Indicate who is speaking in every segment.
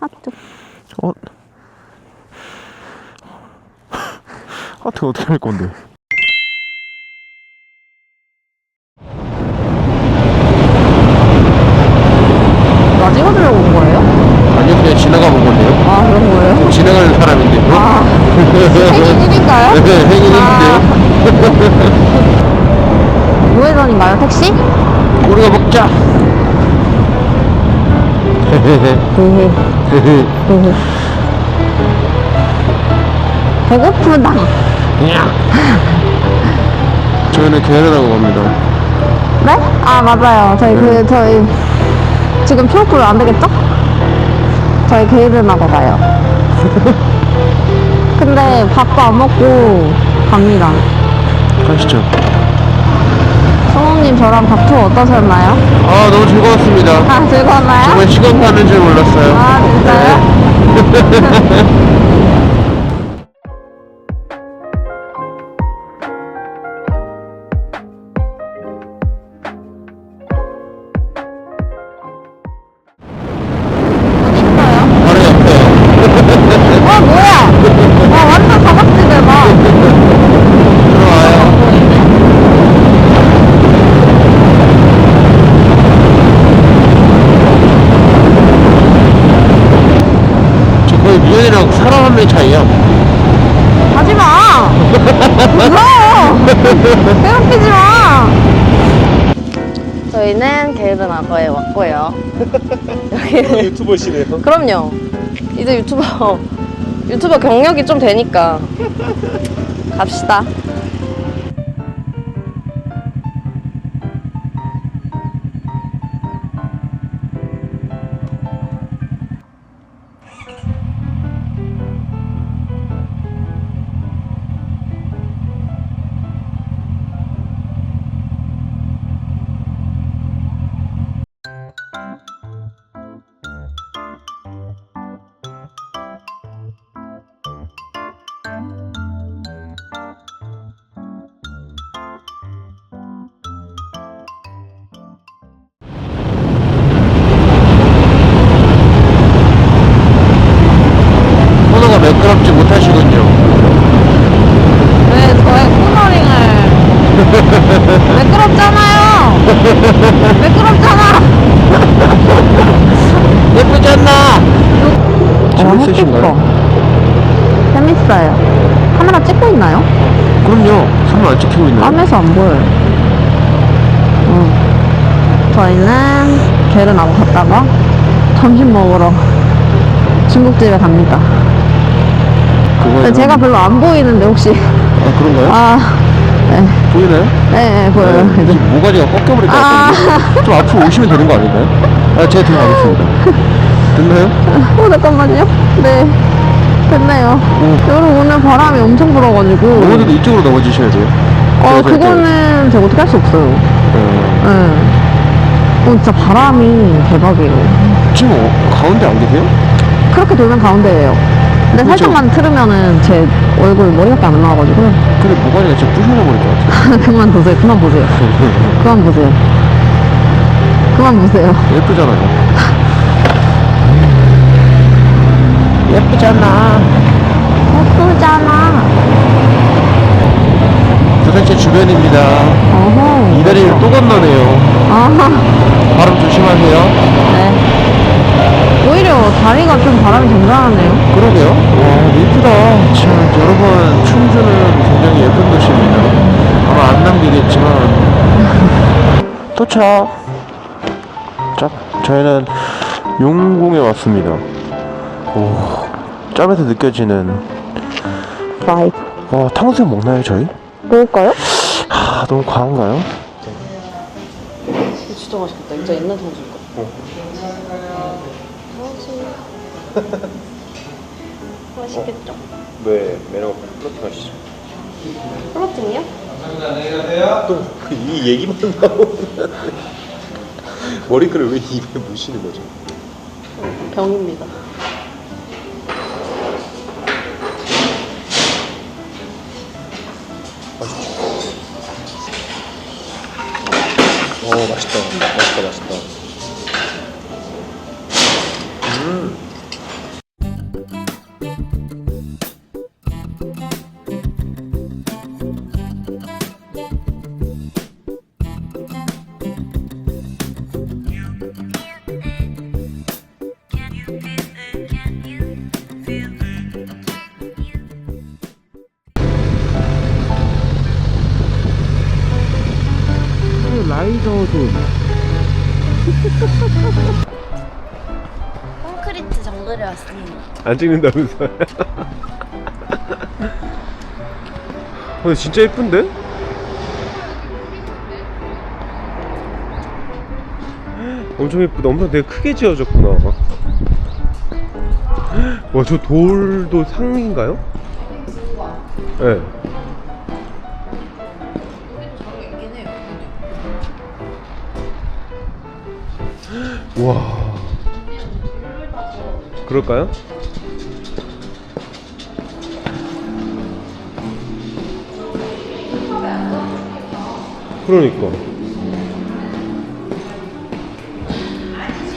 Speaker 1: 하트.
Speaker 2: 어? 하트 어떻게 할 건데?
Speaker 1: 나 찍어주려고 온 거예요?
Speaker 2: 아니요 그냥 지나가 본 건데요
Speaker 1: 아, 그런 거예요?
Speaker 2: 지나가는 사람인데 요
Speaker 1: 아, 생일 일인가요?
Speaker 2: 네 행인인데요
Speaker 1: 우회전인가요, 택시?
Speaker 2: 우리가 먹자.
Speaker 1: 배고프다.
Speaker 2: 저희는 계란하고 갑니다
Speaker 1: 네? 아, 맞아요. 저희 그, 저희, 지금 초록불 안 되겠죠? 저희 게이드나가 가요. 근데 밥도 안 먹고 갑니다.
Speaker 2: 가시죠
Speaker 1: 성우님 저랑 밥투어 어떠셨나요?
Speaker 2: 아 너무 즐거웠습니다
Speaker 1: 아, 즐거웠나요?
Speaker 2: 정말 시간 가는 줄 몰랐어요
Speaker 1: 아, 진짜요? 어
Speaker 2: 미연이랑 사람 한 명 차이야
Speaker 1: 하지 마! 무서워! 괴롭히지 마! 저희는 게으른 악어에 왔고요. 여기
Speaker 2: 유튜버시네요
Speaker 1: 그럼요. 이제 유튜버, 유튜버 경력이 좀 되니까. 갑시다.
Speaker 2: 매끄럽지 못하시군요
Speaker 1: 왜 저의 코너링을. 매끄럽잖아요! 매끄럽잖아!
Speaker 2: 예쁘지 않나? 재밌으신가요?
Speaker 1: 어, 재밌어요. 카메라 찍고 있나요?
Speaker 2: 그럼요 손을 안 찍히고 있나요?
Speaker 1: 깜에서 안 보여요. 응. 저희는 게르나무 갔다가 점심 먹으러 중국집에 갑니다. 근데 제가 별로 안 보이는데 혹시
Speaker 2: 아 그런가요?
Speaker 1: 아, 네,
Speaker 2: 보이나요?
Speaker 1: 네, 네 보여요.
Speaker 2: 네,
Speaker 1: 이제.
Speaker 2: 모가지가 꺾여버릴 것
Speaker 1: 아.
Speaker 2: 같거든요 좀 앞으로 오시면 되는 거 아닌가요? 아 제가 들어가겠습니다 됐나요?
Speaker 1: 어 잠깐만요. 네, 됐네요. 여러분 오늘 바람이 엄청 불어가지고.
Speaker 2: 어머니도 이쪽으로 넘어지셔야 돼요
Speaker 1: 어
Speaker 2: 그래서 이렇게-
Speaker 1: 그거는 제가 어떻게 할 수 없어요.
Speaker 2: 어,
Speaker 1: 네. 어 진짜 바람이 대박이에요.
Speaker 2: 지금 어, 가운데 안 계세요?
Speaker 1: 그렇게 돌면 가운데예요. 근데
Speaker 2: 그렇죠.
Speaker 1: 살짝만 틀으면은 제 얼굴 머리밖에 안 나와가지고
Speaker 2: 근데 모가지가 진짜 부셔져 버릴 것 같아요
Speaker 1: 그만 보세요. 그만 보세요. 그만 보세요. 그만 보세요.
Speaker 2: 예쁘잖아요 예쁘잖아
Speaker 1: 예쁘잖아.
Speaker 2: 부산제 주변입니다
Speaker 1: 어허.
Speaker 2: 이 다리를 또 건너네요
Speaker 1: 아하.
Speaker 2: 바람 조심하세요
Speaker 1: 네. 오히려 다리가 좀 바람이 잔잔하네요.
Speaker 2: 그러게요 와 예쁘다 참 여러분 충주는 굉장히 예쁜 도시입니다 아마 안 남기겠지만 도착 자 저희는 용궁에 왔습니다 오 짬에서 느껴지는
Speaker 1: 바이.
Speaker 2: 와 탕수육 먹나요 저희?
Speaker 1: 먹을까요?
Speaker 2: 아 너무 과한가요?
Speaker 1: 진짜 맛있겠다. 진짜 옛날 탕수육 같아. 맛있겠죠?
Speaker 2: 왜 매너가 플러팅 하시죠?
Speaker 1: 플러팅이요?
Speaker 2: 또이 얘기만 나오면 머리끈을 왜 입에 무시는 거죠?
Speaker 1: 병입니다.
Speaker 2: 어 맛있다 맛있다 맛있다 음.
Speaker 3: 라이더도
Speaker 2: 안 찍는다면서? 근데 진짜 예쁜데? 엄청 예쁘다. 엄청 되게 크게 지어졌구나. 와, 저 돌도 상인가요? 네. 와. 그럴까요? 그러니까.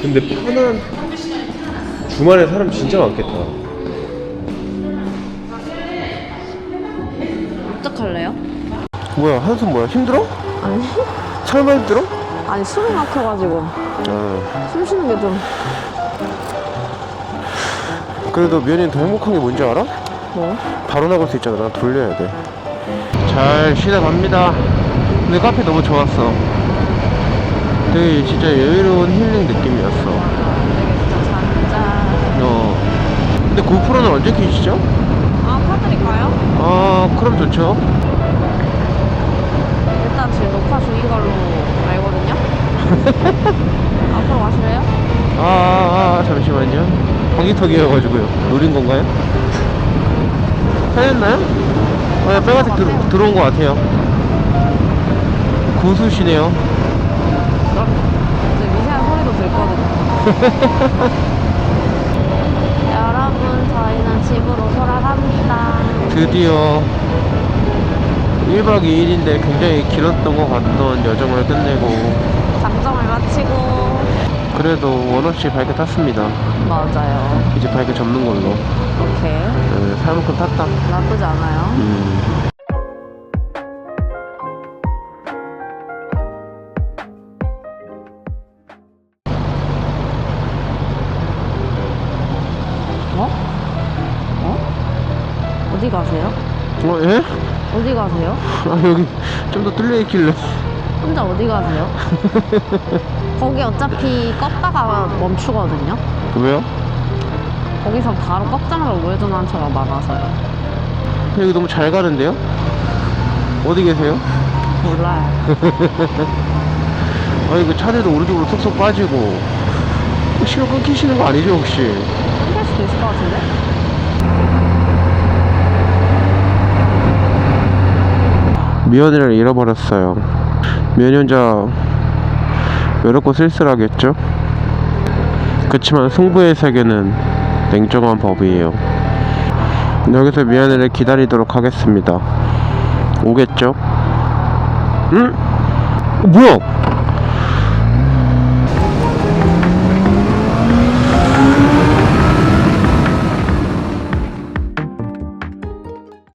Speaker 2: 근데 편한 주말에 사람 진짜 많겠다.
Speaker 3: 어떡할래요?
Speaker 2: 뭐야 한숨 뭐야 힘들어?
Speaker 1: 아니,
Speaker 2: 설마 힘들어?
Speaker 1: 아니 숨이 막혀가지고
Speaker 2: 아
Speaker 1: 숨 쉬는 게좀
Speaker 2: 그래도 면이 더 행복한 게 뭔지 알아?
Speaker 1: 뭐?
Speaker 2: 바로 나갈 수 있잖아. 난 돌려야 돼. 잘 쉬다 갑니다. 근데 카페 너무 좋았어. 되게 진짜 여유로운 힐링 느낌이었어. 어. 근데 고프로는 언제 켜시죠?
Speaker 1: 아, 파드릴까요?
Speaker 2: 아, 그럼 좋죠.
Speaker 1: 일단 지금 녹화 중인 걸로 알거든요. 앞으로 가실래요?
Speaker 2: 아, 아, 아 잠시만요. 방지턱이어가지고요. 노린 건가요? 살렸나요? 아, 빨간색 들, 들어온 것 같아요. 고수시네요.
Speaker 1: 이제 미세한 소리도 들거든요. 여러분, 저희는 집으로 돌아갑니다.
Speaker 2: 드디어 1박 2일인데 굉장히 길었던 것 같던 여정을 끝내고
Speaker 1: 장정을 마치고.
Speaker 2: 그래도 원 없이 밝게 탔습니다.
Speaker 1: 맞아요.
Speaker 2: 이제 밝게 접는 걸로.
Speaker 1: 오케이.
Speaker 2: 네, 살 만큼 탔다.
Speaker 1: 나쁘지 않아요.
Speaker 2: 음.
Speaker 1: 어? 어? 어디 가세요?
Speaker 2: 어, 예?
Speaker 1: 어디 가세요?
Speaker 2: 아, 여기 좀 더 뚫려 있길래.
Speaker 1: 혼자 어디 가세요? 거기 어차피 껐다가 멈추거든요.
Speaker 2: 왜요?
Speaker 1: 거기서 바로 꺾자마자 우회전하는 차가 많아서요.
Speaker 2: 여기 너무 잘 가는데요? 어디 계세요?
Speaker 1: 몰라요.
Speaker 2: 아, 이거 차들도 오른쪽으로 쏙쏙 빠지고. 신호 끊기시는 거 아니죠, 혹시?
Speaker 1: 끊길 수도 있을 것 같은데?
Speaker 2: 미연이를 잃어버렸어요. 미연이 혼자 외롭고 쓸쓸하겠죠? 그치만 승부의 세계는 냉정한 법이에요. 여기서 미연이를 기다리도록 하겠습니다. 오겠죠? 응? 어, 뭐야?